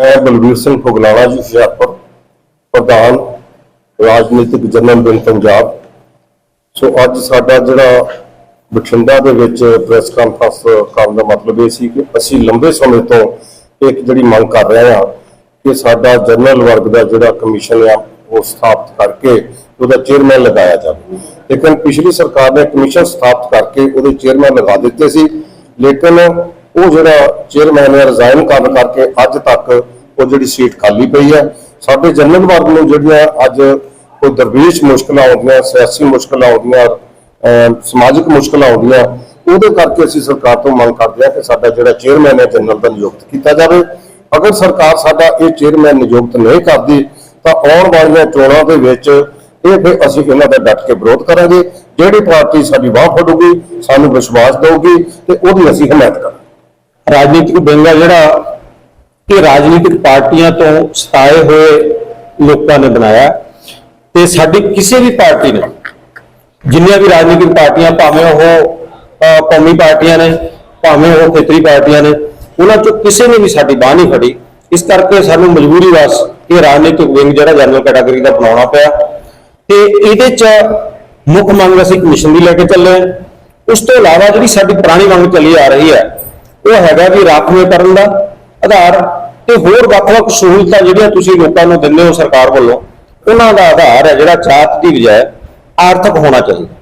ਮੈਂ ਬਲਬੀਰ ਸਿੰਘ ਫੁਗਲਾਣਾ ਜੀ ਹੁਸ਼ਿਆਰਪੁਰ, ਪ੍ਰਧਾਨ ਰਾਜਨੀਤਿਕ ਜਨਰਲ ਬਿਲ ਪੰਜਾਬ। ਸੋ ਅੱਜ ਸਾਡਾ ਜਿਹੜਾ ਬਠਿੰਡਾ ਦੇ ਵਿੱਚ ਪ੍ਰੈਸ ਕਾਨਫਰੰਸ ਕਰਨ ਦਾ ਮਤਲਬ ਇਹ ਸੀ ਕਿ ਅਸੀਂ ਲੰਬੇ ਸਮੇਂ ਤੋਂ ਇੱਕ ਜਿਹੜੀ ਮੰਗ ਕਰ ਰਹੇ ਹਾਂ ਕਿ ਸਾਡਾ ਜਨਰਲ ਵਰਗ ਦਾ ਜਿਹੜਾ ਕਮਿਸ਼ਨ ਆ, ਉਹ ਸਥਾਪਿਤ ਕਰਕੇ ਉਹਦਾ ਚੇਅਰਮੈਨ ਲਗਾਇਆ ਜਾਵੇ। ਲੇਕਿਨ ਪਿਛਲੀ ਸਰਕਾਰ ਨੇ ਕਮਿਸ਼ਨ ਸਥਾਪਿਤ ਕਰਕੇ ਉਹਦੇ ਚੇਅਰਮੈਨ ਲਗਾ ਦਿੱਤੇ ਸੀ। ਲੇਕਿਨ ਉਹ ਜਿਹੜਾ ਚੇਅਰਮੈਨ ਹੈ ਰਿਜ਼ਾਈਨ ਕਰਨ ਕਰਕੇ ਅੱਜ ਤੱਕ ਉਹ ਜਿਹੜੀ ਸੀਟ ਖਾਲੀ ਪਈ ਹੈ। ਸਾਡੇ ਜਨਰਲ ਵਰਗ ਨੂੰ ਜਿਹੜੀਆਂ ਅੱਜ ਕੋਈ ਦਰਵੇਸ਼ ਮੁਸ਼ਕਲਾਂ ਆਉਂਦੀਆਂ, ਸਿਆਸੀ ਮੁਸ਼ਕਲਾਂ ਆਉਂਦੀਆਂ ਸਮਾਜਿਕ ਮੁਸ਼ਕਲਾਂ ਆਉਂਦੀਆਂ, ਉਹਦੇ ਕਰਕੇ ਅਸੀਂ ਸਰਕਾਰ ਤੋਂ ਮੰਗ ਕਰਦੇ ਹਾਂ ਕਿ ਸਾਡਾ ਜਿਹੜਾ ਚੇਅਰਮੈਨ ਹੈ, ਜਨਰਲ ਦਾ ਨਿਯੁਕਤ ਕੀਤਾ ਜਾਵੇ। ਅਗਰ ਸਰਕਾਰ ਸਾਡਾ ਇਹ ਚੇਅਰਮੈਨ ਨਿਯੁਕਤ ਨਹੀਂ ਕਰਦੀ, ਤਾਂ ਆਉਣ ਵਾਲੀਆਂ ਚੋਣਾਂ ਦੇ ਵਿੱਚ ਇਹ ਫਿਰ ਅਸੀਂ ਇਹਨਾਂ ਦਾ ਡਟ ਕੇ ਵਿਰੋਧ ਕਰਾਂਗੇ। ਜਿਹੜੀ ਪਾਰਟੀ ਸਾਡੀ ਬਾਹ ਫੜੂਗੀ, ਸਾਨੂੰ ਵਿਸ਼ਵਾਸ ਦੇਊਗੀ ਤੇ ਉਹਦੀ ਅਸੀਂ ਹਮਾਇਤ ਕਰਾਂਗੇ। ਰਾਜਨੀਤਿਕ ਵਿੰਗ ਆ ਜਿਹੜਾ ਇਹ ਰਾਜਨੀਤਿਕ ਪਾਰਟੀਆਂ ਤੋਂ ਸਤਾਏ ਹੋਏ ਲੋਕਾਂ ਨੇ ਬਣਾਇਆ ਤੇ ਸਾਡੀ ਕਿਸੇ ਵੀ ਪਾਰਟੀ ਨੇ, ਜਿੰਨੀਆਂ ਵੀ ਰਾਜਨੀਤਿਕ ਪਾਰਟੀਆਂ, ਭਾਵੇਂ ਉਹ ਕੌਮੀ ਪਾਰਟੀਆਂ ਨੇ, ਭਾਵੇਂ ਉਹ ਖੇਤਰੀ ਪਾਰਟੀਆਂ ਨੇ, ਉਹਨਾਂ ਚੋਂ ਕਿਸੇ ਨੇ ਵੀ ਸਾਡੀ ਬਾਹ ਨਹੀਂ ਫੜੀ। ਇਸ ਕਰਕੇ ਸਾਨੂੰ ਮਜਬੂਰੀ ਵਸ ਇਹ ਰਾਜਨੀਤਿਕ ਵਿੰਗ ਜਿਹੜਾ ਜਨਰਲ ਕੈਟਾਗਰੀ ਦਾ ਬਣਾਉਣਾ ਪਿਆ। ਤੇ ਇਹਦੇ ਚ ਮੁੱਖ ਮੰਗ ਅਸੀਂ ਕਮਿਸ਼ਨ ਦੀ ਲੈ ਕੇ ਚੱਲੇ ਹਾਂ। ਉਸ ਤੋਂ ਇਲਾਵਾ ਜਿਹੜੀ ਸਾਡੀ ਪੁਰਾਣੀ ਮੰਗ ਚੱਲੀ ਆ ਰਹੀ ਹੈ ਉਹ ਹੈਗਾ ਵੀ ਰਾਖਵੇਂਕਰਨ ਦਾ ਆਧਾਰ ਤੇ ਹੋਰ ਵੱਖ-ਵੱਖ ਸਹੂਲਤਾਂ ਜਿਹੜੀਆਂ ਤੁਸੀਂ ਲੋਕਾਂ ਨੂੰ ਦਿੰਦੇ ਹੋ ਸਰਕਾਰ ਵੱਲੋਂ, ਉਹਨਾਂ ਦਾ ਆਧਾਰ ਹੈ ਜਿਹੜਾ ਜਾਤ ਦੀ ਬਜਾਏ ਆਰਥਿਕ ਹੋਣਾ ਚਾਹੀਦਾ।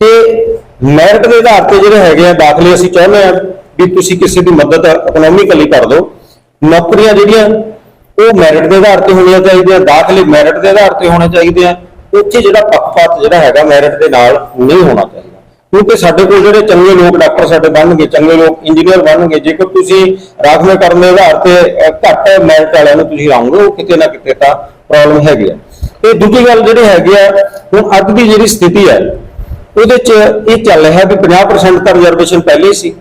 ਤੇ ਮੈਰਿਟ ਦੇ ਆਧਾਰ ਤੇ ਜਿਹੜੇ ਹੈਗੇ ਆ, ਦਾਖਲੇ ਅਸੀਂ ਚਾਹੁੰਦੇ ਆ ਵੀ ਤੁਸੀਂ ਕਿਸੇ ਦੀ ਮਦਦ ਇਕਨੋਮਿਕਲੀ ਕਰ ਦਿਓ। ਨੌਕਰੀਆਂ ਜਿਹੜੀਆਂ, ਉਹ ਮੈਰਿਟ ਦੇ ਆਧਾਰ ਤੇ ਹੋਣੀਆਂ ਚਾਹੀਦੀਆਂ, ਦਾਖਲੇ ਮੈਰਿਟ ਦੇ ਆਧਾਰ ਤੇ ਹੋਣੇ ਚਾਹੀਦੇ ਆ। ਉੱਥੇ ਜਿਹੜਾ ਪੱਖਪਾਤ ਜਿਹੜਾ ਹੈਗਾ ਮੈਰਿਟ ਦੇ ਨਾਲ ਨਹੀਂ ਹੋਣਾ ਚਾਹੀਦਾ। ਕਿਉਂਕਿ ਸਾਡੇ ਕੋਲ ਜਿਹੜੇ ਚੰਗੇ ਲੋਕ ਡਾਕਟਰ ਸਾਡੇ ਬਣਨਗੇ, ਚੰਗੇ ਲੋਕ ਇੰਜੀਨੀਅਰ ਬਣਨਗੇ, ਜੇਕਰ ਤੁਸੀਂ ਰਾਖਵੇਂ ਕਰਨ ਦੇ ਆਧਾਰ ਤੇ ਘੱਟ ਮੈਰਿਟ ਵਾਲਿਆਂ ਨੂੰ ਤੁਸੀਂ ਲਾਉਂਗੇ ਉਹ ਕਿਤੇ ਨਾ ਕਿਤੇ ਤਾਂ ਪ੍ਰੋਬਲਮ ਹੈਗੀ ਆ। ਤੇ ਦੂਜੀ ਗੱਲ ਜਿਹੜੀ ਹੈਗੀ ਆ, ਹੁਣ ਅੱਜ ਦੀ ਜਿਹੜੀ ਸਥਿਤੀ ਹੈ ਉਹਦੇ ਚ ਇਹ ਚੱਲ ਰਿਹਾ ਵੀ 50% ਤਾਂ ਰਿਜ਼ਰਵੇਸ਼ਨ ਪਹਿਲੇ ਹੀ ਸੀ।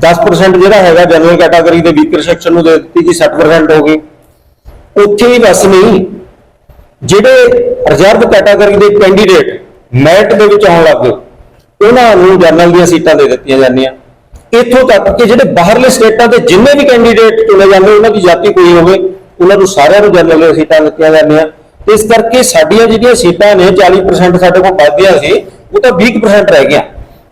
10% ਜਿਹੜਾ ਹੈਗਾ ਜਨਰਲ ਕੈਟਾਗਰੀ ਦੇ ਵੀਕਰ ਸੈਕਸ਼ਨ ਨੂੰ ਦੇ ਦਿੱਤੀ ਜੀ 60% ਹੋ ਗਈ ਉੱਥੇ ਹੀ ਬਸ ਨਹੀਂ, ਜਿਹੜੇ ਰਿਜ਼ਰਵ ਕੈਟਾਗਰੀ ਦੇ ਕੈਂਡੀਡੇਟ ਮੈਰਿਟ ਦੇ ਵਿੱਚ ਆਉਣ ਲੱਗ ਗਏ। ਉਹਨਾਂ ਨੂੰ ਜਨਰਲ ਦੀਆਂ ਸੀਟਾਂ ਦੇ ਦਿੱਤੀਆਂ ਜਾਂਦੀਆਂ। ਇੱਥੋਂ ਤੱਕ ਕਿ ਜਿਹੜੇ ਬਾਹਰਲੇ ਸਟੇਟਾਂ ਦੇ ਜਿੰਨੇ ਵੀ ਕੈਂਡੀਡੇਟ ਚੁਣੇ ਜਾਂਦੇ, ਉਹਨਾਂ ਦੀ ਜਾਤੀ ਕੋਈ ਹੋਵੇ, ਉਹਨਾਂ ਨੂੰ ਸਾਰਿਆਂ ਨੂੰ ਜਨਰਲ ਦੀਆਂ ਸੀਟਾਂ ਦਿੱਤੀਆਂ ਜਾਂਦੀਆਂ। ਇਸ ਕਰਕੇ ਸਾਡੀਆਂ ਜਿਹੜੀਆਂ ਸੀਟਾਂ ਨੇ 40% ਸਾਡੇ ਕੋਲ ਵੱਧਦੀਆਂ ਸੀ, ਉਹ ਤਾਂ 20% ਰਹਿ ਗਿਆ।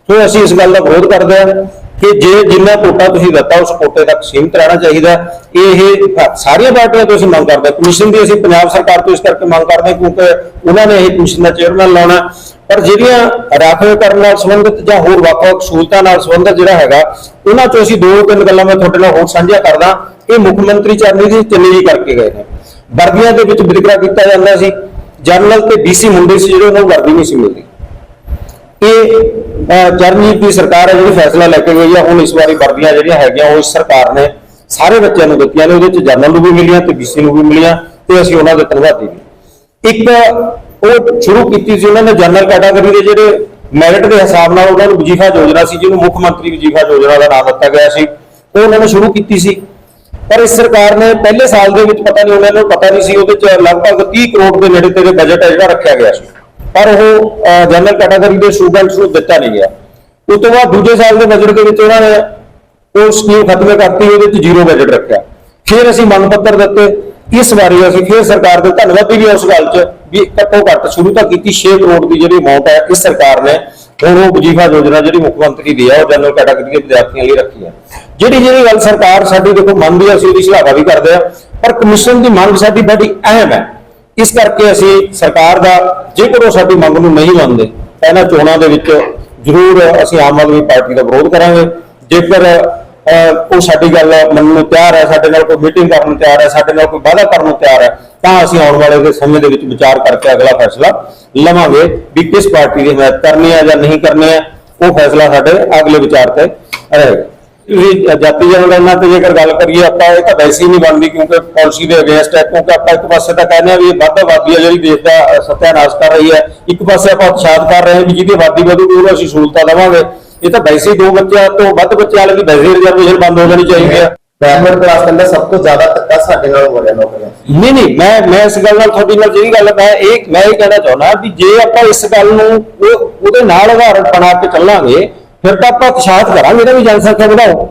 ਸੋ ਅਸੀਂ ਇਸ ਗੱਲ ਦਾ ਵਿਰੋਧ ਕਰਦੇ ਹਾਂ। ਕਿ ਜੇ ਜਿੰਨਾ ਕੋਟਾ ਤੁਸੀਂ ਦਿੱਤਾ, ਉਸ ਕੋਟੇ ਤੱਕ ਸੀਮਿਤ ਰਹਿਣਾ ਚਾਹੀਦਾ। ਇਹ ਸਾਰੀਆਂ ਪਾਰਟੀਆਂ ਤੋਂ ਅਸੀਂ ਮੰਗ ਕਰਦੇ ਹਾਂ। ਕਮਿਸ਼ਨ ਦੀ ਅਸੀਂ ਪੰਜਾਬ ਸਰਕਾਰ ਤੋਂ ਇਸ ਕਰਕੇ ਮੰਗ ਕਰਦੇ ਹਾਂ ਕਿਉਂਕਿ ਉਹਨਾਂ ਨੇ ਇਹ ਕਮਿਸ਼ਨ ਦਾ ਚੇਅਰਮੈਨ ਲਾਉਣਾ। ਪਰ ਜਿਹੜੀਆਂ ਰਾਖਵੇਂਕਰਨ ਨਾਲ ਸੰਬੰਧਿਤ ਜਾਂ ਹੋਰ ਵੱਖ-ਵੱਖ ਸਹੂਲਤਾਂ ਨਾਲ ਸੰਬੰਧਿਤ ਜਿਹੜਾ ਹੈਗਾ, ਉਹਨਾਂ ਚੋਂ ਅਸੀਂ ਦੋ ਤਿੰਨ ਗੱਲਾਂ ਮੈਂ ਤੁਹਾਡੇ ਨਾਲ ਹੋਰ ਸਾਂਝੀਆਂ ਕਰਦਾ। ਇਹ ਮੁੱਖ ਮੰਤਰੀ ਚਰਨੀ ਦੀ ਚੰਨੀ ਜੀ ਕਰਕੇ ਗਏ ਨੇ। ਵਰਦੀਆਂ ਦੇ ਵਿੱਚ ਵਿਤਕਰਾ ਕੀਤਾ ਜਾਂਦਾ ਸੀ। ਜਨਰਲ ਤੇ ਬੀਸੀ ਮੁੰਡੇ ਸੀ ਜਿਹੜੇ, ਉਹਨਾਂ ਨੂੰ ਵਰਦੀ ਨਹੀਂ ਸੀ ਮਿਲਦੀ। ਇਹ ਅਹ, ਚਰਨਜੀਤ ਦੀ ਸਰਕਾਰ ਹੈ ਜਿਹੜੀ ਫੈਸਲਾ ਲੈ ਕੇ ਗਈ ਆ ਹੁਣ ਇਸ ਵਾਰੀ ਵਰਦੀਆਂ ਜਿਹੜੀਆਂ ਹੈਗੀਆਂ ਉਹ ਇਸ ਸਰਕਾਰ ਨੇ ਸਾਰੇ ਬੱਚਿਆਂ ਨੂੰ ਦਿੱਤੀਆਂ ਨੇ ਉਹਦੇ ਚ ਜਨਰਲ ਨੂੰ ਵੀ ਮਿਲੀਆਂ ਤੇ ਬੀਸੀ ਨੂੰ ਵੀ ਮਿਲੀਆਂ ਤੇ ਅਸੀਂ ਉਹਨਾਂ ਦੇ ਧੰਨਵਾਦੀ ਵੀ। ਇੱਕ ਉਹ ਸ਼ੁਰੂ ਕੀਤੀ ਸੀ ਉਹਨਾਂ ਨੇ ਜਨਰਲ ਕੈਟਾਗਰੀ ਦੇ ਜਿਹੜੇ ਮੈਰਿਟ ਦੇ ਹਿਸਾਬ ਨਾਲ ਉਹਨਾਂ ਨੂੰ ਵਜੀਫਾ ਯੋਜਨਾ ਸੀ ਜਿਹਨੂੰ ਮੁੱਖ ਮੰਤਰੀ ਵਜੀਫਾ ਯੋਜਨਾ ਦਾ ਨਾਮ ਦਿੱਤਾ ਗਿਆ ਸੀ ਉਹ ਉਹਨਾਂ ਨੇ ਸ਼ੁਰੂ ਕੀਤੀ ਸੀ। ਪਰ ਇਸ ਸਰਕਾਰ ਨੇ ਪਹਿਲੇ ਸਾਲ ਦੇ ਵਿੱਚ ਪਤਾ ਨਹੀਂ ਉਹਨਾਂ ਨੂੰ ਪਤਾ ਨਹੀਂ ਸੀ ਉਹਦੇ ਚ ਲਗਭਗ 30 ਕਰੋੜ ਦੇ ਨੇੜੇ ਤੇੜੇ ਬਜਟ ਹੈ ਜਿਹੜਾ ਰੱਖਿਆ ਗਿਆ ਸੀ। ਪਰ ਉਹ ਜਨਰਲ ਕੈਟਾਗਰੀ ਦੇ ਸਟੂਡੈਂਟਸ ਨੂੰ ਦਿੱਤਾ ਨਹੀਂ ਗਿਆ। ਉਸ ਤੋਂ ਬਾਅਦ ਦੂਜੇ ਸਾਲ ਦੇ ਬਜਟ ਦੇ ਵਿੱਚ ਉਹਨਾਂ ਨੇ ਉਹ ਸਕੀਮ ਖਤਮ ਕਰਤੀ, ਉਹਦੇ ਚ ਜ਼ੀਰੋ ਬਜਟ ਰੱਖਿਆ। ਫਿਰ ਅਸੀਂ ਮੰਗ ਪੱਤਰ ਦਿੱਤੇ। ਇਸ ਵਾਰੀ ਅਸੀਂ ਫਿਰ ਸਰਕਾਰ ਦੇ ਧੰਨਵਾਦੀ ਵੀ ਉਸ ਗੱਲ 'ਚ ਵੀ ਘੱਟੋ ਘੱਟ ਸ਼ੁਰੂ ਤਾਂ ਕੀਤੀ 6 ਕਰੋੜ ਦੀ ਜਿਹੜੀ ਅਮਾਉਂਟ ਹੈ, ਇਸ ਸਰਕਾਰ ਨੇ ਹੁਣ ਉਹ ਵਜੀਫਾ ਯੋਜਨਾ ਜਿਹੜੀ ਮੁੱਖ ਮੰਤਰੀ ਦੀ ਹੈ ਉਹ ਜਨਰਲ ਕੈਟਾਗਰੀ ਦੇ ਵਿਦਿਆਰਥੀਆਂ ਲਈ ਰੱਖੀ ਹੈ ਜਿਹੜੀ ਜਿਹੜੀ ਗੱਲ ਸਰਕਾਰ ਸਾਡੀ ਦੇਖੋ ਮੰਨਦੀ ਹੈ ਅਸੀਂ ਉਹਦੀ ਸ਼ਲਾਘਾ ਵੀ ਕਰਦੇ ਆ, ਪਰ ਕਮਿਸ਼ਨ ਦੀ ਮੰਗ ਸਾਡੀ ਬੜੀ ਅਹਿਮ ਹੈ। ਇਸ ਕਰਕੇ ਅਸੀਂ ਸਰਕਾਰ ਦਾ ਜੇਕਰ ਉਹ ਸਾਡੀ ਮੰਗ ਨੂੰ ਨਹੀਂ ਮੰਨਦੇ, ਤਾਂ ਇਹਨਾਂ ਚੋਣਾਂ ਦੇ ਵਿੱਚ ਜ਼ਰੂਰ ਅਸੀਂ ਆਮ ਆਦਮੀ ਪਾਰਟੀ ਦਾ ਵਿਰੋਧ ਕਰਾਂਗੇ। ਜੇਕਰ ਉਹ ਸਾਡੀ ਗੱਲ ਮੰਨਣ ਨੂੰ ਤਿਆਰ ਹੈ, ਸਾਡੇ ਨਾਲ ਕੋਈ ਮੀਟਿੰਗ ਕਰਨ ਨੂੰ ਤਿਆਰ ਹੈ, ਸਾਡੇ ਨਾਲ ਕੋਈ ਵਾਅਦਾ ਕਰਨ ਨੂੰ ਤਿਆਰ ਹੈ, ਤਾਂ ਅਸੀਂ ਆਉਣ ਵਾਲੇ ਦੇ ਸਮੇਂ ਦੇ ਵਿੱਚ ਵਿਚਾਰ ਕਰਕੇ ਅਗਲਾ ਫੈਸਲਾ ਲਵਾਂਗੇ ਵੀ ਕਿਸ ਪਾਰਟੀ ਦੀ ਹਮਾਇਤ ਕਰਨੀ ਹੈ ਜਾਂ ਨਹੀਂ ਕਰਨੀ ਹੈ। ਉਹ ਫੈਸਲਾ ਸਾਡੇ ਅਗਲੇ ਵਿਚਾਰ ਤੇ ਰਹੇਗਾ। ਤੁਸੀਂ ਜਾਤੀ ਜਨਗਣਨਾ ਤੇ ਜੇਕਰ ਗੱਲ ਕਰੀਏ ਆਪਾਂ ਇਹ ਤਾਂ ਵੈਸੇ ਹੀ ਨਹੀਂ ਬਣਦੀ ਕਿਉਂਕਿ ਪਾਲਿਸੀ ਦੇ ਅਗੇਂਸਟ ਹੈ ਕਿਉਂਕਿ ਆਪਾਂ ਇੱਕ ਪਾਸੇ ਤਾਂ ਕਹਿੰਦੇ ਆ ਵੀ ਇਹ ਵੱਧ ਆਬਾਦੀ ਹੈ ਜਿਹੜੀ ਦੇਸ਼ ਦਾ ਸੱਤਿਆਨਾਸ਼ ਕਰ ਰਹੀ ਹੈ। ਇੱਕ ਪਾਸੇ ਆਪਾਂ ਉਤਸ਼ਾਹਤ ਕਰ ਰਹੇ ਹਾਂ ਵੀ ਜਿਹਦੀ ਆਬਾਦੀ ਵਧੂਗੀ ਉਹਨੂੰ ਅਸੀਂ ਸਹੂਲਤਾਂ ਦੇਵਾਂਗੇ। ਇਹ ਤਾਂ ਵੈਸੇ ਹੀ ਦੋ ਬੱਚਿਆਂ ਤੋਂ ਵੱਧ ਬੱਚਿਆਂ ਵਾਲੇ ਦੀ ਵੈਸੇ ਰਿਜ਼ਰਵੇਸ਼ਨ ਬੰਦ ਹੋ ਜਾਣੀ ਚਾਹੀਦੀ ਹੈ। ਬੈਕਵਰਡ ਕਲਾਸ ਕਹਿੰਦਾ ਸਭ ਤੋਂ ਜ਼ਿਆਦਾ ਧੱਕਾ ਸਾਡੇ ਨਾਲ ਹੋ ਰਿਹਾ 'ਚ। ਨਹੀਂ ਨਹੀਂ ਮੈਂ ਮੈਂ ਇਸ ਗੱਲ ਨਾਲ ਤੁਹਾਡੀ ਨਾਲ ਜਿਹੜੀ ਗੱਲ ਮੈਂ ਇਹ ਮੈਂ ਇਹ ਕਹਿਣਾ ਚਾਹੁੰਦਾ ਵੀ ਜੇ ਆਪਾਂ ਇਸ ਗੱਲ ਨੂੰ ਉਹ ਉਹਦੇ ਨਾਲ ਉਦਾਹਰਣ ਬਣਾ ਕੇ ਚੱਲਾਂਗੇ ਫਿਰ ਤਾਂ ਆਪਾਂ ਉਤਸ਼ਾਹਿਤ ਕਰਾਂਗੇ ਨਾ ਵੀ ਜਨਸੰਖਿਆ ਵਧਾਓ।